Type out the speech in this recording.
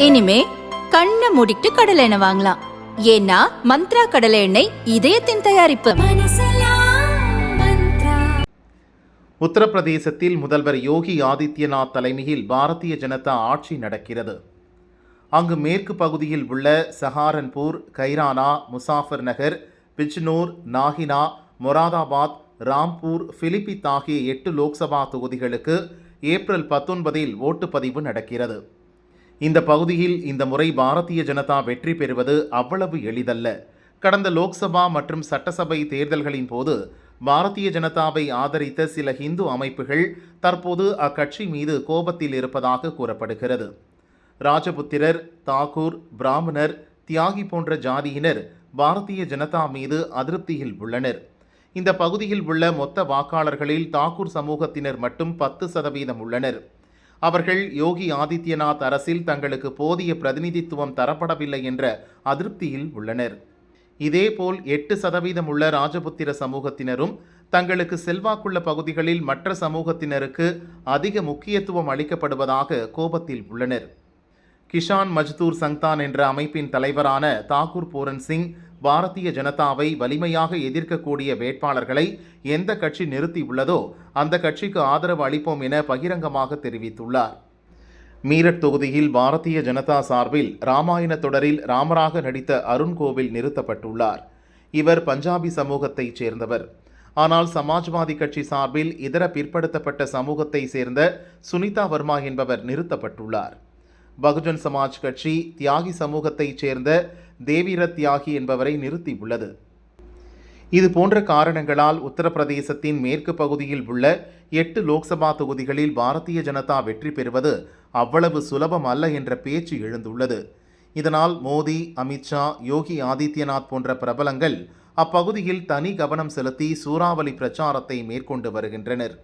இனிமே கண்ணை மூடிட்டு கடலை எண்ணெய் வாங்கலாம். ஏன்னா மந்த்ரா கடலை எண்ணெய் இதயத்தின் தயாரிப்பு. உத்தரப்பிரதேசத்தில் முதல்வர் யோகி ஆதித்யநாத் தலைமையில் பாரதிய ஜனதா ஆட்சி நடக்கிறது. அங்கு மேற்கு பகுதியில் உள்ள சஹாரன்பூர் கைரானா முசாஃபர் நகர் பிஜ்னூர் நாகினா மொராதாபாத் ராம்பூர் பிலிபித் ஆகிய எட்டு லோக்சபா தொகுதிகளுக்கு ஏப்ரல் பத்தொன்பதில் ஓட்டுப்பதிவு நடக்கிறது. இந்த பகுதியில் இந்த முறை பாரதிய ஜனதா வெற்றி பெறுவது அவ்வளவு எளிதல்ல. கடந்த லோக்சபா மற்றும் சட்டசபை தேர்தல்களின் போது பாரதிய ஜனதாவை ஆதரித்த சில ஹிந்து அமைப்புகள் தற்போது அக்கட்சி மீது கோபத்தில் இருப்பதாக கூறப்படுகிறது. ராஜபுத்திரர் தாக்கூர் பிராமணர் தியாகி போன்ற ஜாதியினர் பாரதிய ஜனதா மீது அதிருப்தியில் உள்ளனர். இந்த பகுதியில் உள்ள மொத்த வாக்காளர்களில் தாக்கூர் சமூகத்தினர் மட்டும் பத்து சதவீதம் உள்ளனர். அவர்கள் யோகி ஆதித்யநாத் அரசில் தங்களுக்கு போதிய பிரதிநிதித்துவம் தரப்படவில்லை என்ற அதிருப்தியில் உள்ளனர். இதேபோல் எட்டு சதவீதம் உள்ள ராஜபுத்திர சமூகத்தினரும் தங்களுக்கு செல்வாக்குள்ள பகுதிகளில் மற்ற சமூகத்தினருக்கு அதிக முக்கியத்துவம் அளிக்கப்படுவதாக கோபத்தில் உள்ளனர். கிஷான் மஜ்தூர் சங்தான் என்ற அமைப்பின் தலைவரான தாக்கூர் பூரன் சிங் பாரதிய ஜனதாவை வலிமையாக எதிர்க்கக்கூடிய வேட்பாளர்களை எந்த கட்சி நிறுத்தியுள்ளதோ அந்த கட்சிக்கு ஆதரவு அளிப்போம் என பகிரங்கமாக தெரிவித்துள்ளார். மீரட் தொகுதியில் பாரதிய ஜனதா சார்பில் ராமாயண தொடரில் ராமராக நடித்த அருண் கோவில் நிறுத்தப்பட்டுள்ளார். இவர் பஞ்சாபி சமூகத்தைச் சேர்ந்தவர். ஆனால் சமாஜ்வாதி கட்சி சார்பில் இதர பிற்படுத்தப்பட்ட சமூகத்தை சேர்ந்த சுனிதா வர்மா என்பவர் நிறுத்தப்பட்டுள்ளார். பகுஜன் சமாஜ் கட்சி தியாகி சமூகத்தைச் சேர்ந்த தேவீர தியாகி என்பவரை நிறுத்தியுள்ளது. இது போன்ற காரணங்களால் உத்தரப்பிரதேசத்தின் மேற்கு பகுதியில் உள்ள எட்டு லோக்சபா தொகுதிகளில் பாரதிய ஜனதா வெற்றி பெறுவது அவ்வளவு சுலபம் அல்ல என்ற பேச்சு எழுந்துள்ளது. இதனால் மோடி அமித்ஷா யோகி ஆதித்யநாத் போன்ற பிரபலங்கள் அப்பகுதியில் தனி கவனம் செலுத்தி சூறாவளி பிரச்சாரத்தை மேற்கொண்டு வருகின்றனர்.